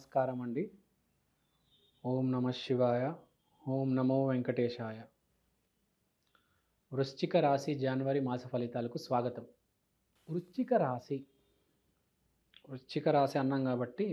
నమస్కారం అండి ఓం నమ శివాయ ఓం నమో వెంకటేశాయ. వృశ్చిక రాశి జనవరి మాస ఫలితాలకు స్వాగతం. వృశ్చిక రాశి వృశ్చిక రాశి అన్నాం కాబట్టి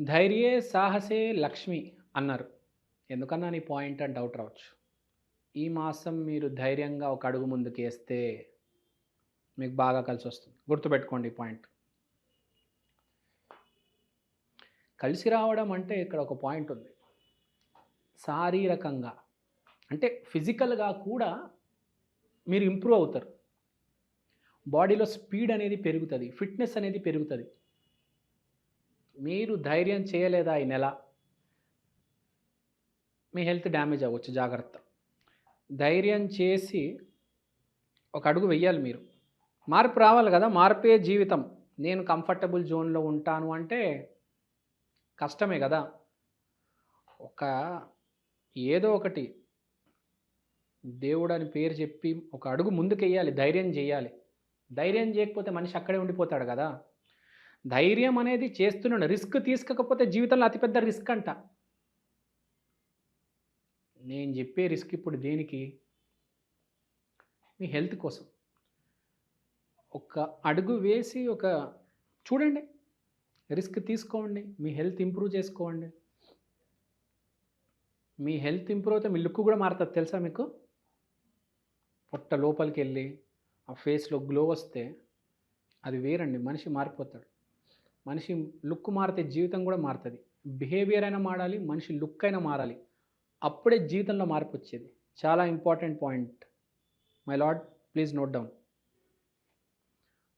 ధైర్యే సాహసే లక్ష్మి అన్నారు. ఎందుకన్నా నీ పాయింట్ అని డౌట్ రావచ్చు. ఈ మాసం మీరు ధైర్యంగా ఒక అడుగు ముందుకు వేస్తే మీకు బాగా కలిసి వస్తుంది గుర్తుపెట్టుకోండి ఈ పాయింట్. కలిసి రావడం అంటే ఇక్కడ ఒక పాయింట్ ఉంది. శారీరకంగా. అంటే ఫిజికల్గా కూడా మీరు ఇంప్రూవ్ అవుతారు. బాడీలో స్పీడ్ అనేది పెరుగుతుంది ఫిట్నెస్ అనేది పెరుగుతుంది. మీరు ధైర్యం చేయలేదా ఈ నెల? మీ హెల్త్ డ్యామేజ్ అవ్వచ్చు జాగ్రత్త. ధైర్యం చేసి ఒక అడుగు వెయ్యాలి మీరు. మార్పు రావాలి కదా మార్పే జీవితం. నేను కంఫర్టబుల్ జోన్లో ఉంటాను అంటే కష్టమే కదా. ఒక ఏదో ఒకటి దేవుడు అని పేరు చెప్పి ఒక అడుగు ముందుకెయ్యాలి ధైర్యం చేయాలి. ధైర్యం చేయకపోతే మనిషి అక్కడే ఉండిపోతాడు కదా. ధైర్యం అనేది చేస్తున్నాడు. రిస్క్ తీసుకోకపోతే జీవితంలో అతిపెద్ద రిస్క్ అంట. నేను చెప్పే రిస్క్ ఇప్పుడు దేనికి? మీ హెల్త్ కోసం. ఒక అడుగు వేసి ఒక చూడండి. రిస్క్ తీసుకోండి మీ హెల్త్ ఇంప్రూవ్ చేసుకోండి. మీ హెల్త్ ఇంప్రూవ్ అయితే మీ లుక్ కూడా మారుతుంది తెలుసా మీకు? పొట్ట లోపలికి వెళ్ళి ఆ ఫేస్లో గ్లో వస్తే అది వేరండి మనిషి మారిపోతాడు. మనిషి లుక్ మారితే జీవితం కూడా మారుతుంది. బిహేవియర్ అయినా మారాలి మనిషి లుక్ అయినా మారాలి. అప్పుడే జీవితంలో మార్పు వచ్చేది. చాలా important point. My lord please note down.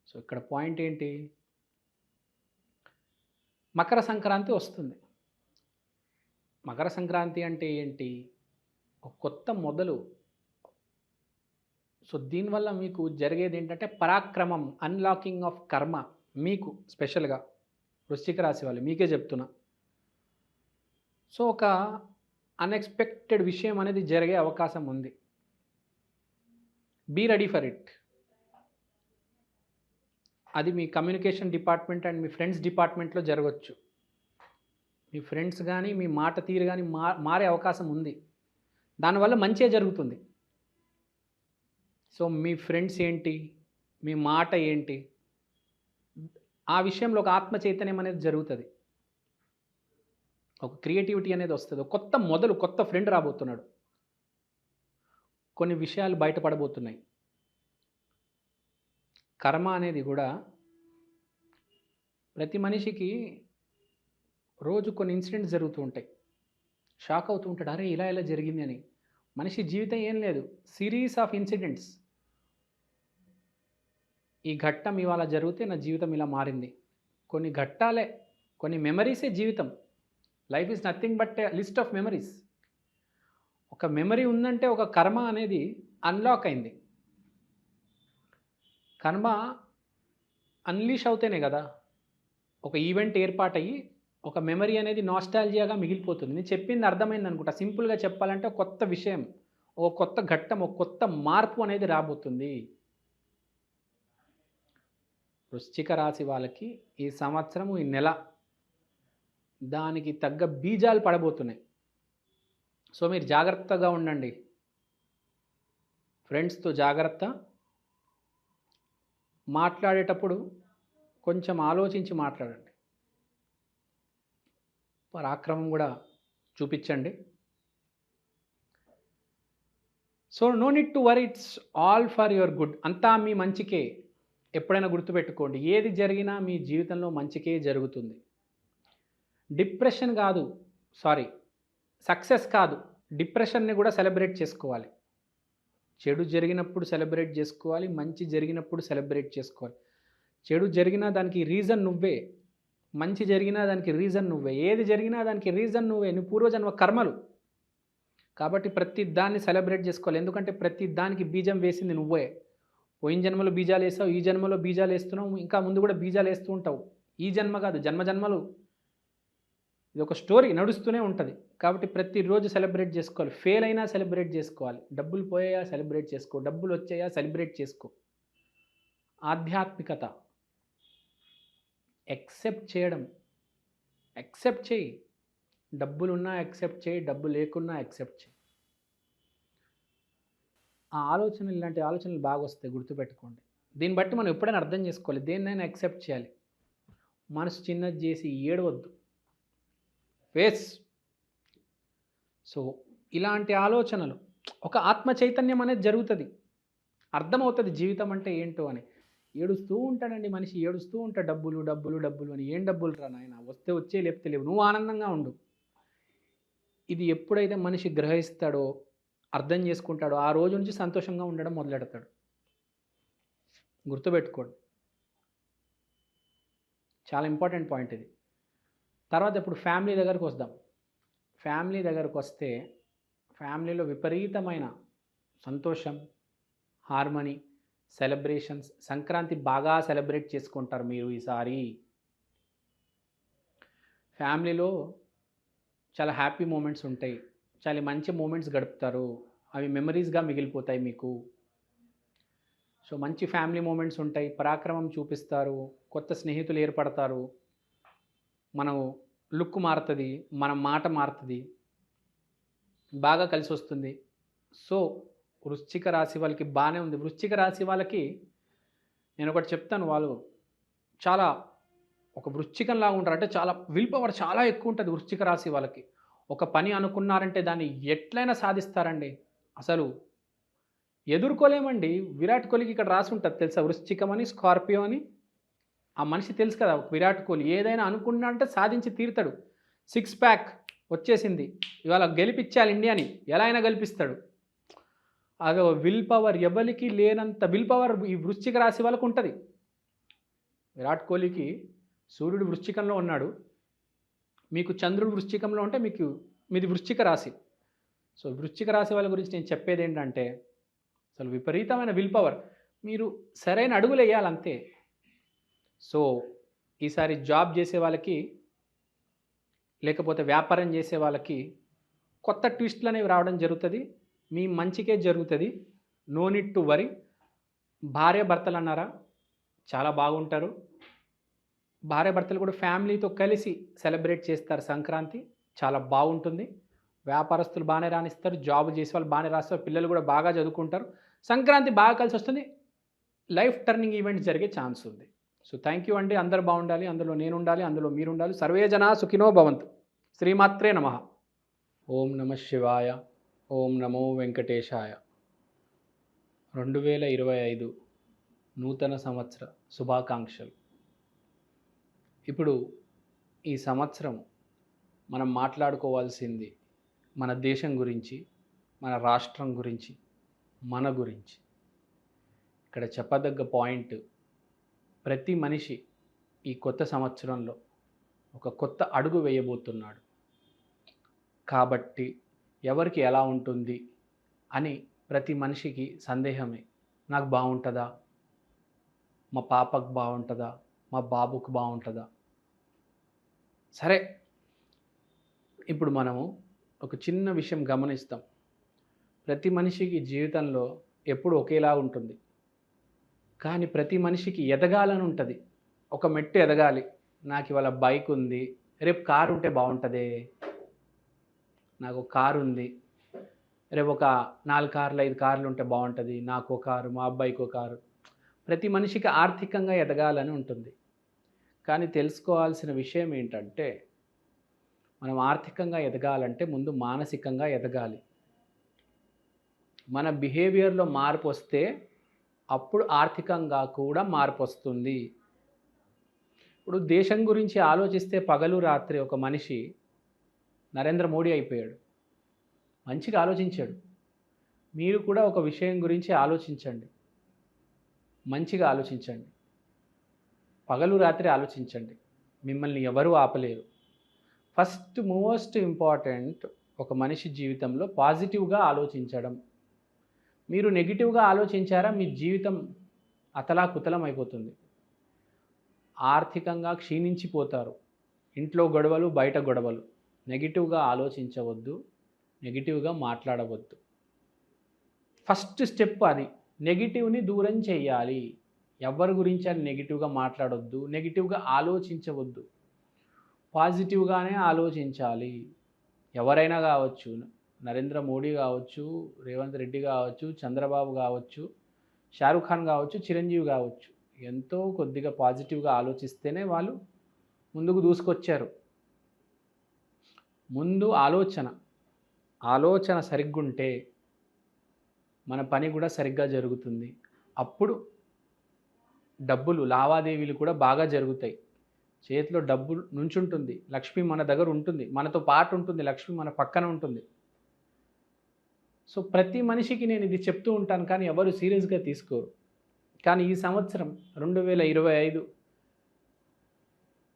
So ఇక్కడ పాయింట్ ఏంటి? మకర సంక్రాంతి వస్తుంది. మకర సంక్రాంతి అంటే ఏంటి? ఒక కొత్త మొదలు. సో దీనివల్ల మీకు జరిగేది ఏంటంటే పరాక్రమం అన్లాకింగ్ ఆఫ్ కర్మ మీకు స్పెషల్గా వృశ్చిక రాశి వాళ్ళు మీకే చెప్తున్నా. సో ఒక అన్ఎక్స్పెక్టెడ్ విషయం అనేది జరిగే అవకాశం ఉంది. బీ రెడీ ఫర్ ఇట్ అది మీ కమ్యూనికేషన్ డిపార్ట్మెంట్ అండ్ మీ ఫ్రెండ్స్ డిపార్ట్మెంట్లో జరగవచ్చు మీ ఫ్రెండ్స్ కానీ మీ మాట తీరు కానీ మా మారే అవకాశం ఉంది. దానివల్ల మంచే జరుగుతుంది. సో మీ ఫ్రెండ్స్ ఏంటి? మీ మాట ఏంటి? ఆ విషయంలో ఒక ఆత్మ చైతన్యం అనేది జరుగుతుంది. ఒక క్రియేటివిటీ అనేది వస్తుంది. కొత్త మొదలు కొత్త ఫ్రెండ్ రాబోతున్నాడు. కొన్ని విషయాలు బయటపడబోతున్నాయి. కర్మ అనేది కూడా ప్రతి మనిషికి రోజు కొన్ని ఇన్సిడెంట్స్ జరుగుతూ ఉంటాయి. షాక్ అవుతూ ఉంటాడు అరే ఇలా ఇలా జరిగింది? అని. మనిషి జీవితం ఏం లేదు. Series of incidents. ఈ ఘట్టం ఇవాళ జరిగితే నా జీవితం ఇలా మారింది. కొన్ని ఘట్టాలే కొన్ని మెమరీసే జీవితం. Life is nothing but list of memories ఒక మెమరీ ఉందంటే ఒక కర్మ అనేది అన్లాక్ అయింది. కర్మ అన్లీష్ అవుతేనే కదా. ఒక ఈవెంట్ ఏర్పాటయ్యి ఒక మెమరీ అనేది నాస్టాలజియాగా మిగిలిపోతుంది. నేను చెప్పింది అర్థమైంది అనుకుంటా. సింపుల్గా చెప్పాలంటే ఒక కొత్త విషయం ఒక కొత్త ఘట్టం ఒక కొత్త మార్పు అనేది రాబోతుంది. వృశ్చిక రాశి వాళ్ళకి ఈ సంవత్సరం ఈ నెల దానికి తగ్గ బీజాలు పడబోతున్నాయి. సో మీరు జాగ్రత్తగా ఉండండి. ఫ్రెండ్స్తో జాగ్రత్త. మాట్లాడేటప్పుడు కొంచెం ఆలోచించి మాట్లాడండి. పరాక్రమం కూడా చూపించండి. So no need to worry it's all for your good అంతా మీ మంచికే. ఎప్పుడైనా గుర్తుపెట్టుకోండి ఏది జరిగినా మీ జీవితంలో మంచికే జరుగుతుంది. డిప్రెషన్ కాదు సారీ సక్సెస్ కాదు డిప్రెషన్ని కూడా సెలబ్రేట్ చేసుకోవాలి. చెడు జరిగినప్పుడు సెలబ్రేట్ చేసుకోవాలి మంచి జరిగినప్పుడు సెలబ్రేట్ చేసుకోవాలి. చెడు జరిగినా దానికి రీజన్ నువ్వే. మంచి జరిగినా దానికి రీజన్ నువ్వే. ఏది జరిగినా దానికి రీజన్ నువ్వే. నీ పూర్వజన్మ కర్మలు. కాబట్టి ప్రతి దాన్ని సెలబ్రేట్ చేసుకోవాలి. ఎందుకంటే ప్రతి దానికి బీజం వేసింది నువ్వే. పోయిన జన్మలో బీజాలు వేస్తావు ఈ జన్మలో బీజాలు వేస్తున్నావు ఇంకా ముందు కూడా బీజాలు వేస్తూ ఉంటావు. ఈ జన్మ కాదు జన్మ జన్మలు. ఇది ఒక స్టోరీ నడుస్తూనే ఉంటుంది. కాబట్టి ప్రతిరోజు సెలబ్రేట్ చేసుకోవాలి. ఫెయిల్ అయినా సెలబ్రేట్ చేసుకోవాలి. డబ్బులు పోయాయా సెలబ్రేట్ చేసుకో. డబ్బులు వచ్చాయా సెలబ్రేట్ చేసుకో. ఆధ్యాత్మికత. ఎక్సెప్ట్ చేయడం. ఎక్సెప్ట్ చేయి. డబ్బులున్నా యాక్సెప్ట్ చేయి. డబ్బు లేకున్నా యాక్సెప్ట్ చేయి. ఆ ఆలోచనలు ఇలాంటి ఆలోచనలు బాగా వస్తాయి. గుర్తుపెట్టుకోండి. దీన్ని బట్టి మనం ఎప్పుడైనా అర్థం చేసుకోవాలి. దేన్నైనా ఎక్సెప్ట్ చేయాలి. మనసు చిన్నది చేసి ఏడవద్దు. ఫేస్. సో ఇలాంటి ఆలోచనలు ఒక ఆత్మ చైతన్యం అనేది జరుగుతుంది. అర్థమవుతుంది జీవితం అంటే ఏంటో అని. ఏడుస్తూ ఉంటాడండి మనిషి ఏడుస్తూ ఉంటాడు డబ్బులు డబ్బులు డబ్బులు అని. ఏం డబ్బులు రా నాయన వస్తే వచ్చే లేపితే లేవు. నువ్వు ఆనందంగా ఉండు. ఇది ఎప్పుడైతే మనిషి గ్రహిస్తాడో అర్థం చేసుకుంటాడో ఆ రోజు నుంచి సంతోషంగా ఉండడం మొదలెడతాడు. గుర్తుపెట్టుకోండి. చాలా ఇంపార్టెంట్ పాయింట్ ఇది. తర్వాత ఇప్పుడు ఫ్యామిలీ దగ్గరకు వద్దాం. ఫ్యామిలీ దగ్గరకు వస్తే ఫ్యామిలీలో విపరీతమైన సంతోషం హార్మనీ సెలబ్రేషన్స్ సంక్రాంతి బాగా సెలబ్రేట్ చేసుకుంటారు మీరు ఈసారి. ఫ్యామిలీలో చాలా హ్యాపీ మూమెంట్స్ ఉంటాయి. చాలా మంచి మూమెంట్స్ గడుపుతారు. అవి మెమరీస్గా మిగిలిపోతాయి మీకు. సో మంచి ఫ్యామిలీ మూమెంట్స్ ఉంటాయి. పరాక్రమం చూపిస్తారు. కొత్త స్నేహితులు ఏర్పడతారు. మనం లుక్ మారుతుంది మన మాట మారుతుంది బాగా కలిసి వస్తుంది. సో వృశ్చిక రాశి వాళ్ళకి బాగానే ఉంది. వృశ్చిక రాశి వాళ్ళకి నేను ఒకటి చెప్తాను వాళ్ళు చాలా ఒక వృశ్చికంలాగా ఉంటారు. అంటే చాలా విల్ పవర్ చాలా ఎక్కువ ఉంటుంది వృశ్చిక రాశి వాళ్ళకి. ఒక పని అనుకున్నారంటే దాన్ని ఎట్లయినా సాధిస్తారండి. అసలు ఎదుర్కోలేమండి. విరాట్ కోహ్లీకి ఇక్కడ రాసి ఉంటుంది తెలుసా? వృశ్చికం అని స్కార్పియో అని. ఆ మనిషి తెలుసు కదా విరాట్ కోహ్లీ ఏదైనా అనుకున్నా అంటే సాధించి తీరుతాడు. సిక్స్ ప్యాక్ వచ్చేసింది. ఇవాళ గెలిపించాలి ఇండియాని. ఎలా అయినా గెలిపిస్తాడు. అదో విల్ పవర్ ఎవరికి లేనంత విల్ పవర్ ఈ వృశ్చిక రాశి వాళ్ళకు ఉంటుంది. విరాట్ కోహ్లీకి సూర్యుడు వృశ్చికంలో ఉన్నాడు. మీకు చంద్రుడు వృశ్చికంలో ఉంటే మీకు మీది వృశ్చిక రాశి. సో వృశ్చిక రాశి వాళ్ళ గురించి నేను చెప్పేది ఏంటంటే అసలు విపరీతమైన విల్ పవర్ మీరు సరైన అడుగులు వేయాలంతే. సో ఈసారి జాబ్ చేసే వాళ్ళకి లేకపోతే వ్యాపారం చేసే వాళ్ళకి కొత్త ట్విస్ట్లు అనేవి రావడం జరుగుతుంది. మీ మంచికే జరుగుతుంది. No need to worry. భార్య భర్తలు అన్నారా? చాలా బాగుంటారు. భార్య భర్తలు కూడా ఫ్యామిలీతో కలిసి సెలబ్రేట్ చేస్తారు సంక్రాంతి. చాలా బాగుంటుంది. వ్యాపారస్తులు బాగానే రాణిస్తారు. జాబ్ చేసే వాళ్ళు బాగానే రాస్తారు. పిల్లలు కూడా బాగా చదువుకుంటారు. సంక్రాంతి బాగా కలిసి వస్తుంది. లైఫ్ టర్నింగ్ ఈవెంట్ జరిగే ఛాన్స్ ఉంది. సో థ్యాంక్ యూ అండి. అందరు బాగుండాలి. అందులో నేను ఉండాలి అందులో మీరు ఉండాలి సర్వే జనా సుఖినో భవంతు. శ్రీమాత్రే నమ. ఓం నమ శివాయ. ఓం నమో వెంకటేశాయ. రెండు వేల ఇరవై ఐదు నూతన సంవత్సర శుభాకాంక్షలు. ఇప్పుడు ఈ సంవత్సరం మనం మాట్లాడుకోవాల్సింది మన దేశం గురించి మన రాష్ట్రం గురించి మన గురించి. ఇక్కడ చెప్పదగ్గ పాయింట్ ప్రతి మనిషి ఈ కొత్త సంవత్సరంలో ఒక కొత్త అడుగు వేయబోతున్నాడు. కాబట్టి ఎవరికి ఎలా ఉంటుంది అని ప్రతి మనిషికి సందేహమే. నాకు బాగుంటుందా? మా పాపకు బాగుంటుందా? మా బాబుకు బాగుంటుందా? సరే ఇప్పుడు మనము ఒక చిన్న విషయం గమనిస్తాం. ప్రతి మనిషికి జీవితంలో ఎప్పుడు ఒకేలా ఉంటుంది. కానీ ప్రతి మనిషికి ఎదగాలని ఉంటుంది ఒక మెట్టు ఎదగాలి. నాకు ఇవాళ బైక్ ఉంది రేపు కారు ఉంటే బాగుంటుందే నాకు ఒక కారు ఉంది. రేపు ఒక నాలుగు కార్లు ఐదు కార్లు ఉంటే బాగుంటుంది నాకు ఒక కారు మా అబ్బాయికి ఒక కారు. ప్రతి మనిషికి ఆర్థికంగా ఎదగాలని ఉంటుంది. కానీ తెలుసుకోవాల్సిన విషయం ఏంటంటే మనం ఆర్థికంగా ఎదగాలంటే ముందు మానసికంగా ఎదగాలి. మన బిహేవియర్లో మార్పు వస్తే అప్పుడు ఆర్థికంగా కూడా మార్పు వస్తుంది ఇప్పుడు దేశం గురించి ఆలోచిస్తే పగలు రాత్రి ఒక మనిషి నరేంద్ర మోడీ అయిపోయాడు. మంచిగా ఆలోచించాడు. మీరు కూడా ఒక విషయం గురించి ఆలోచించండి. మంచిగా ఆలోచించండి. పగలు రాత్రి ఆలోచించండి. మిమ్మల్ని ఎవరూ ఆపలేరు. ఫస్ట్ మోస్ట్ ఇంపార్టెంట్ ఒక మనిషి జీవితంలో పాజిటివ్గా ఆలోచించడం. మీరు నెగిటివ్గా ఆలోచించారా మీ జీవితం అతలాకుతలం అయిపోతుంది. ఆర్థికంగా క్షీణించిపోతారు. ఇంట్లో గొడవలు బయట గొడవలు. నెగిటివ్గా ఆలోచించవద్దు నెగిటివ్గా మాట్లాడవద్దు. ఫస్ట్ స్టెప్ అది. నెగిటివ్ని దూరం చేయాలి. ఎవరి గురించి అని నెగిటివ్గా మాట్లాడొద్దు నెగిటివ్గా ఆలోచించవద్దు. పాజిటివ్గానే ఆలోచించాలి. ఎవరైనా కావచ్చు నరేంద్ర మోడీ కావచ్చు రేవంత్ రెడ్డి కావచ్చు చంద్రబాబు కావచ్చు షారుఖ్ ఖాన్ కావచ్చు చిరంజీవి కావచ్చు ఎంతో కొద్దిగా పాజిటివ్గా ఆలోచిస్తేనే వాళ్ళు ముందుకు దూసుకొచ్చారు. ముందు ఆలోచన ఆలోచన సరిగ్గుంటే మన పని కూడా సరిగ్గా జరుగుతుంది. అప్పుడు డబ్బులు లావాదేవీలు కూడా బాగా జరుగుతాయి. చేతిలో డబ్బు నుంచుంటుంది. లక్ష్మి మన దగ్గర ఉంటుంది. మనతో పాటు ఉంటుంది. లక్ష్మి మన పక్కన ఉంటుంది. సో ప్రతి మనిషికి నేను ఇది చెప్తూ ఉంటాను కానీ ఎవరు సీరియస్గా తీసుకోరు. కానీ ఈ సంవత్సరం రెండు వేల ఇరవై ఐదు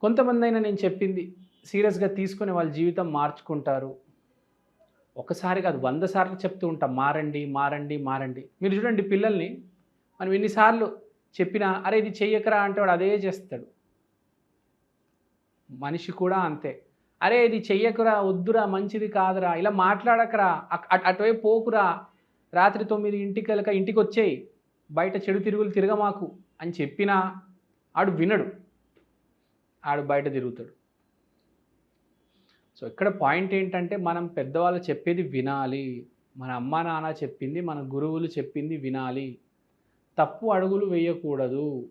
కొంతమంది అయినా నేను చెప్పింది సీరియస్గా తీసుకునే వాళ్ళ జీవితం మార్చుకుంటారు. ఒకసారి కాదు వంద సార్లు చెప్తూ ఉంటాం మారండి మారండి మారండి. మీరు చూడండి పిల్లల్ని మనం ఎన్నిసార్లు చెప్పినా అరే ఇది చెయ్యకరా అంటే వాడు అదే చేస్తాడు. మనిషి కూడా అంతే. అరే ఇది చెయ్యకురా వద్దురా మంచిది కాదురా ఇలా మాట్లాడకరా అటువైపు పోకురా రాత్రి తొమ్మిది ఇంటికి వెళ్ళక ఇంటికి వచ్చేయి బయట చెడు తిరుగులు తిరగమాకు అని చెప్పినా ఆడు వినడు. ఆడు బయట తిరుగుతాడు. సో ఇక్కడ పాయింట్ ఏంటంటే మనం పెద్దవాళ్ళు చెప్పేది వినాలి మన అమ్మ నాన్న చెప్పింది మన గురువులు చెప్పింది వినాలి. తప్పు అడుగులు వేయకూడదు.